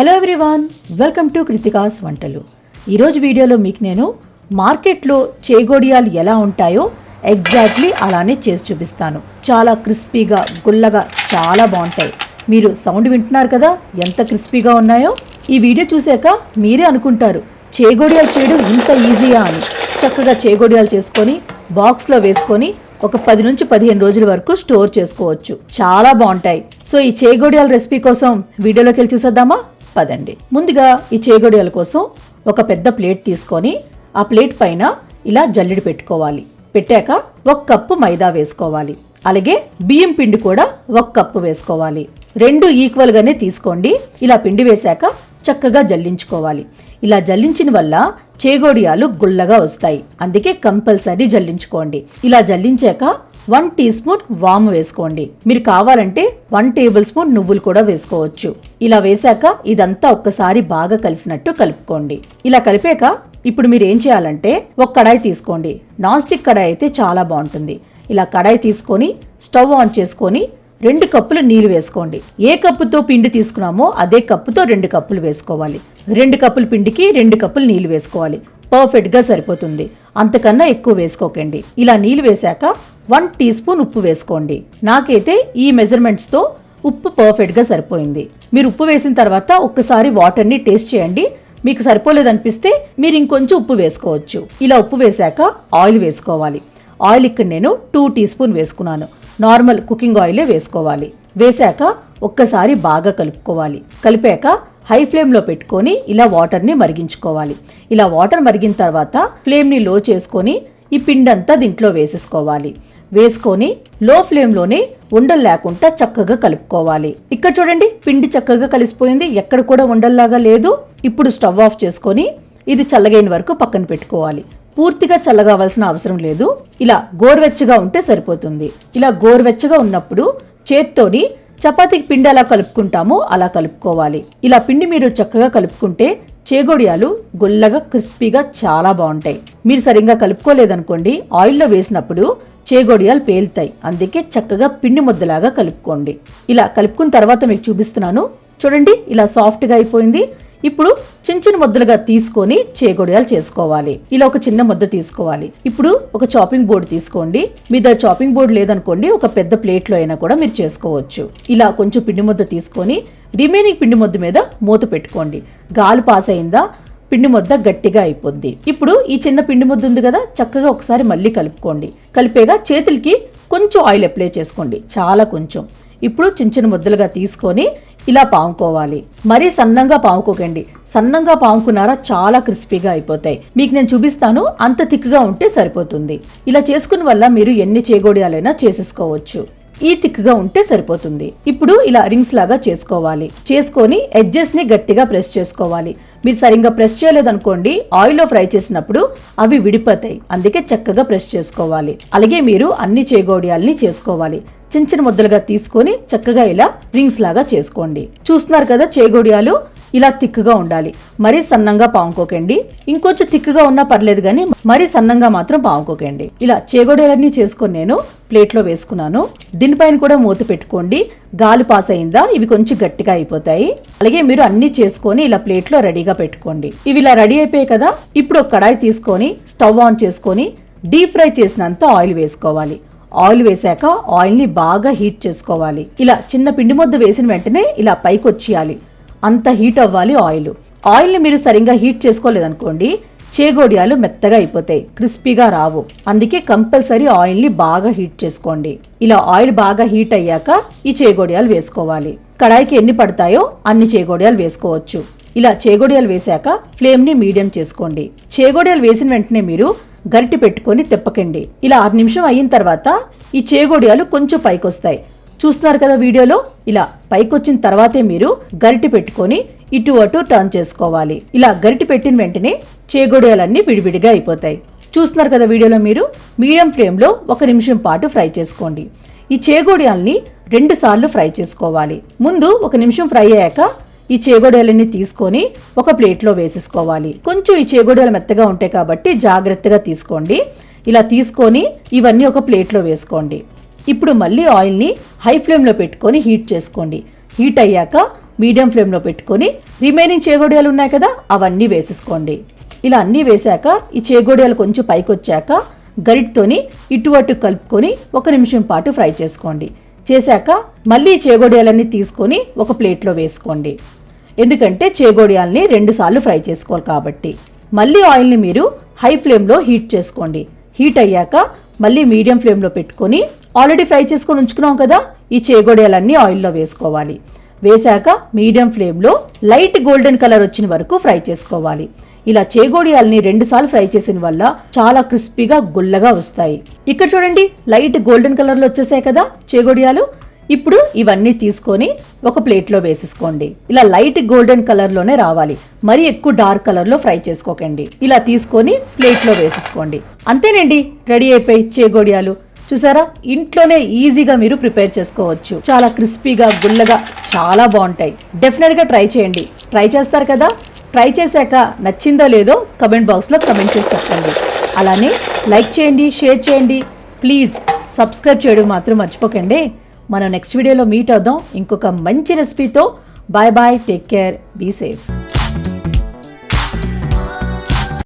Hello everyone welcome to Krithika's వంటలు ఈరోజు వీడియోలో మీకు నేను మార్కెట్లో చేగోడియాలు ఎలా ఉంటాయో ఎగ్జాక్ట్లీ అలానే చేసి చూపిస్తాను. చాలా క్రిస్పీగా గుల్లగా చాలా బాగుంటాయి. మీరు సౌండ్ వింటున్నారు కదా ఎంత క్రిస్పీగా ఉన్నాయో ఈ వీడియో చూశాక మీరే అనుకుంటారు చేగోడియాలు చేయడం ఇంత ఈజీయా అని. చక్కగా చేగోడియాలు చేసుకొని బాక్స్లో వేసుకొని ఒక పది నుంచి పదిహేను రోజుల వరకు స్టోర్ చేసుకోవచ్చు. చాలా బాగుంటాయి. సో ఈ చేగోడియాల రెసిపీ కోసం వీడియోలోకి వెళ్ళి చూసేద్దామా? పదండి. ముందుగా ఈ చేగొడియల కోసం ఒక పెద్ద ప్లేట్ తీసుకొని ఆ ప్లేట్ పైన ఇలా జల్లెడ పెట్టుకోవాలి. పెట్టాక ఒక కప్పు మైదా వేసుకోవాలి. అలాగే బియ్యం పిండి కూడా ఒక కప్పు వేసుకోవాలి. రెండు ఈక్వల్గానే తీసుకోండి. ఇలా పిండి వేశాక చక్కగా జల్లించుకోవాలి. ఇలా జల్లించిన వల్ల చేగోడియాలు గుల్లగా వస్తాయి. అందుకే కంపల్సరీ జల్లించుకోండి. ఇలా జల్లించాక వన్ టీ స్పూన్ వాము వేసుకోండి. మీరు కావాలంటే వన్ టేబుల్ స్పూన్ నువ్వులు కూడా వేసుకోవచ్చు. ఇలా వేశాక ఇదంతా ఒక్కసారి బాగా కలిసినట్టు కలుపుకోండి. ఇలా కలిపాక ఇప్పుడు మీరు ఏం చేయాలంటే ఒక కడాయి తీసుకోండి. నాన్ స్టిక్ కడాయి అయితే చాలా బాగుంటుంది. ఇలా కడాయి తీసుకొని స్టవ్ ఆన్ చేసుకొని రెండు కప్పులు నీళ్ళు వేసుకోండి. ఏ కప్పుతో పిండి తీసుకున్నామో అదే కప్పుతో రెండు కప్పులు వేసుకోవాలి. రెండు కప్పుల పిండికి రెండు కప్పులు నీళ్ళు వేసుకోవాలి. పర్ఫెక్ట్గా సరిపోతుంది. అంతకన్నా ఎక్కువ వేసుకోకండి. ఇలా నీళ్ళు వేశాక వన్ టీ స్పూన్ ఉప్పు వేసుకోండి. నాకైతే ఈ మెజర్మెంట్స్తో ఉప్పు పర్ఫెక్ట్గా సరిపోయింది. మీరు ఉప్పు వేసిన తర్వాత ఒక్కసారి వాటర్ని టేస్ట్ చేయండి. మీకు సరిపోలేదనిపిస్తే మీరు ఇంకొంచెం ఉప్పు వేసుకోవచ్చు. ఇలా ఉప్పు వేశాక ఆయిల్ వేసుకోవాలి. ఆయిల్ ఇక్కడ నేను టూ టీ స్పూన్ వేసుకున్నాను. నార్మల్ కుకింగ్ ఆయిలే వేసుకోవాలి. వేశాక ఒక్కసారి బాగా కలుపుకోవాలి. కలిపాక హై ఫ్లేమ్లో పెట్టుకొని ఇలా వాటర్ని మరిగించుకోవాలి. ఇలా వాటర్ మరిగిన తర్వాత ఫ్లేమ్ని లో చేసుకొని ఈ పిండంతా దీంట్లో వేసేసుకోవాలి. వేసుకొని లో ఫ్లేమ్లోనే ఉండలు లేకుండా చక్కగా కలుపుకోవాలి. ఇక్కడ చూడండి పిండి చక్కగా కలిసిపోయింది. ఎక్కడ కూడా ఉండల్లాగా లేదు. ఇప్పుడు స్టవ్ ఆఫ్ చేసుకొని ఇది చల్లగైన వరకు పక్కన పెట్టుకోవాలి. పూర్తిగా చల్లగావాల్సిన అవసరం లేదు. ఇలా గోరువెచ్చగా ఉంటే సరిపోతుంది. ఇలా గోరువెచ్చగా ఉన్నప్పుడు చేత్తోని చపాతీకి పిండి ఎలా కలుపుకుంటామో అలా కలుపుకోవాలి. ఇలా పిండి మీరు చక్కగా కలుపుకుంటే చేగోడియాలు గుల్లగా క్రిస్పీగా చాలా బాగుంటాయి. మీరు సరిగ్గా కలుపుకోలేదనుకోండి ఆయిల్లో వేసినప్పుడు చేగోడియాలు పేలుతాయి. అందుకే చక్కగా పిండి ముద్దలాగా కలుపుకోండి. ఇలా కలుపుకున్న తర్వాత మీకు చూపిస్తున్నాను. చూడండి ఇలా సాఫ్ట్గా అయిపోయింది. ఇప్పుడు చిన్న చిన్న ముద్దలుగా తీసుకొని చేగొడియాలు చేసుకోవాలి. ఇలా ఒక చిన్న ముద్ద తీసుకోవాలి. ఇప్పుడు ఒక చాపింగ్ బోర్డు తీసుకోండి. మీ దగ్గర చాపింగ్ బోర్డు లేదనుకోండి ఒక పెద్ద ప్లేట్లో అయినా కూడా మీరు చేసుకోవచ్చు. ఇలా కొంచెం పిండి ముద్ద తీసుకొని రిమైనింగ్ పిండి ముద్ద మీద మూత పెట్టుకోండి. గాలి పాస్ అయిందా పిండి ముద్ద గట్టిగా అయిపోద్ది. ఇప్పుడు ఈ చిన్న పిండి ముద్ద ఉంది కదా చక్కగా ఒకసారి మళ్ళీ కలుపుకోండి. కలిపేగా చేతులకి కొంచెం ఆయిల్ అప్లై చేసుకోండి. చాలా కొంచెం. ఇప్పుడు చిన్న చిన్న ముద్దలుగా తీసుకొని ఇలా పాముకోవాలి. మరీ సన్నంగా పాముకోకండి. సన్నంగా పాముకున్నారా చాలా క్రిస్పీగా అయిపోతాయి. మీకు నేను చూపిస్తాను అంత థిక్గా ఉంటే సరిపోతుంది. ఇలా చేసుకున్న వల్ల మీరు ఎన్ని చేగోడియాలైనా చేసేసుకోవచ్చు. ఈ థిక్గా ఉంటే సరిపోతుంది. ఇప్పుడు ఇలా రింగ్స్ లాగా చేసుకోవాలి. చేసుకొని ఎడ్జెస్ని గట్టిగా ప్రెస్ చేసుకోవాలి. మీరు సరిగ్గా ప్రెస్ చేయలేదనుకోండి ఆయిల్లో ఫ్రై చేసినప్పుడు అవి విడిపోతాయి. అందుకే చక్కగా ప్రెస్ చేసుకోవాలి. అలాగే మీరు అన్ని చేగోడియాల్ని చేసుకోవాలి. చిన్న చిన్న ముద్దలుగా తీసుకొని చక్కగా ఇలా రింగ్స్ లాగా చేసుకోండి. చూస్తున్నారు కదా చేగోడియాలు? ఇలా తిక్కుగా ఉండాలి. మరీ సన్నంగా పాముకోకండి ఇంకొంచెం తిక్కుగా ఉన్నా పర్లేదు కానీ మరీ సన్నంగా మాత్రం పాముకోకండి ఇలా చేగోడియాలన్నీ చేసుకొని నేను ప్లేట్లో వేసుకున్నాను. దీనిపైన కూడా మూత పెట్టుకోండి. గాలి పాస్ అయిందా? ఇవి కొంచెం గట్టిగా అయిపోతాయి. అలాగే మీరు అన్ని చేసుకొని ఇలా ప్లేట్లో రెడీగా పెట్టుకోండి. ఇవి ఇలా రెడీ అయిపోయాయి కదా? ఇప్పుడు ఒక కడాయి తీసుకొని స్టవ్ ఆన్ చేసుకొని డీప్ ఫ్రై చేసినంత ఆయిల్ వేసుకోవాలి. ఆయిల్ వేశాక ఆయిల్ని బాగా హీట్ చేసుకోవాలి. ఇలా చిన్న పిండి ముద్ద వేసిన వెంటనే ఇలా పైకి వచ్చేయాలి. అంత హీట్ అవ్వాలి ఆయిల్. ఆయిల్ని మీరు సరిగ్గా హీట్ చేసుకోలేదనుకోండి చేగోడియాలు మెత్తగా అయిపోతాయి క్రిస్పీగా రావు. అందుకే కంపల్సరీ ఆయిల్ని బాగా హీట్ చేసుకోండి. ఇలా ఆయిల్ బాగా హీట్ అయ్యాక ఈ చేగోడియాలు వేసుకోవాలి. కడాయికి ఎన్ని పడతాయో అన్ని చేగోడియాలు వేసుకోవచ్చు. ఇలా చేగోడియాలు వేశాక ఫ్లేమ్ని మీడియం చేసుకోండి. చేగోడియాలు వేసిన వెంటనే మీరు గరిటె పెట్టుకొని తిప్పకండి. ఇలా ఆరు నిమిషం అయిన తర్వాత ఈ చేగోడియాలు కొంచెం పైకొస్తాయి. చూస్తున్నారు కదా వీడియోలో? ఇలా పైకొచ్చిన తర్వాతే మీరు గరిటె పెట్టుకొని ఇటు అటు టర్న్ చేసుకోవాలి. ఇలా గరిటె పెట్టిన వెంటనే చేగొడియాలన్నీ విడివిడిగా అయిపోతాయి. చూస్తున్నారు కదా వీడియోలో మీరు? మీడియం ఫ్లేమ్లో ఒక నిమిషం పాటు ఫ్రై చేసుకోండి. ఈ చేగోడియాల్ని రెండు సార్లు ఫ్రై చేసుకోవాలి. ముందు ఒక నిమిషం ఫ్రై అయ్యాక ఈ చేగోడీలన్నీ తీసుకొని ఒక ప్లేట్లో వేసేసుకోవాలి. కొంచెం ఈ చేగోడీలు మెత్తగా ఉంటాయి కాబట్టి జాగ్రత్తగా తీసుకోండి. ఇలా తీసుకొని ఇవన్నీ ఒక ప్లేట్లో వేసుకోండి. ఇప్పుడు మళ్ళీ ఆయిల్ని హై ఫ్లేమ్లో పెట్టుకొని హీట్ చేసుకోండి. హీట్ అయ్యాక మీడియం ఫ్లేమ్లో పెట్టుకొని రిమైనింగ్ చేగోడియాలు ఉన్నాయి కదా అవన్నీ వేసేసుకోండి. ఇలా అన్నీ వేశాక ఈ చేగోడియాలు కొంచెం పైకి వచ్చాక గరిటతోని ఇటు అటు కలుపుకొని ఒక నిమిషం పాటు ఫ్రై చేసుకోండి. చేశాక మళ్ళీ ఈ చేగోడియాలన్నీ తీసుకొని ఒక ప్లేట్లో వేసుకోండి. ఎందుకంటే చేగోడియాల్ని రెండుసార్లు ఫ్రై చేసుకోవాలి కాబట్టి. మళ్ళీ ఆయిల్ని మీరు హై ఫ్లేమ్లో హీట్ చేసుకోండి. హీట్ అయ్యాక మళ్ళీ మీడియం ఫ్లేమ్లో పెట్టుకొని ఆల్రెడీ ఫ్రై చేసుకొని ఉంచుకున్నాం కదా ఈ చేగోడియాలన్నీ ఆయిల్లో వేసుకోవాలి. వేశాక మీడియం ఫ్లేమ్లో లైట్ గోల్డెన్ కలర్ వచ్చిన వరకు ఫ్రై చేసుకోవాలి. ఇలా చేగోడియాల్ని రెండుసార్లు ఫ్రై చేసిన వల్ల చాలా క్రిస్పీగా గుల్లగా వస్తాయి. ఇక్కడ చూడండి లైట్ గోల్డెన్ కలర్లో వచ్చేసాయి కదా చేగోడియాలు. ఇప్పుడు ఇవన్నీ తీసుకొని ఒక ప్లేట్లో వేసేసుకోండి. ఇలా లైట్ గోల్డెన్ కలర్లోనే రావాలి. మరీ ఎక్కువ డార్క్ కలర్లో ఫ్రై చేసుకోకండి. ఇలా తీసుకొని ప్లేట్లో వేసేసుకోండి. అంతేనండి రెడీ అయిపోయి చేగోడియాలు. చూసారా? ఇంట్లోనే ఈజీగా మీరు ప్రిపేర్ చేసుకోవచ్చు. చాలా క్రిస్పీగా గుల్లగా చాలా బాగుంటాయి. డెఫినెట్గా ట్రై చేయండి. ట్రై చేస్తారు కదా? ట్రై చేశాక నచ్చిందో లేదో కమెంట్ బాక్స్లో కమెంట్ చేసి చెప్పండి. అలానే లైక్ చేయండి షేర్ చేయండి. ప్లీజ్ సబ్స్క్రైబ్ చేయడం మాత్రం మర్చిపోకండి. మనం నెక్స్ట్ వీడియోలో మీట్ అవుదాం. ఇంకొక మంచి రెసిపీతో bye bye take care be safe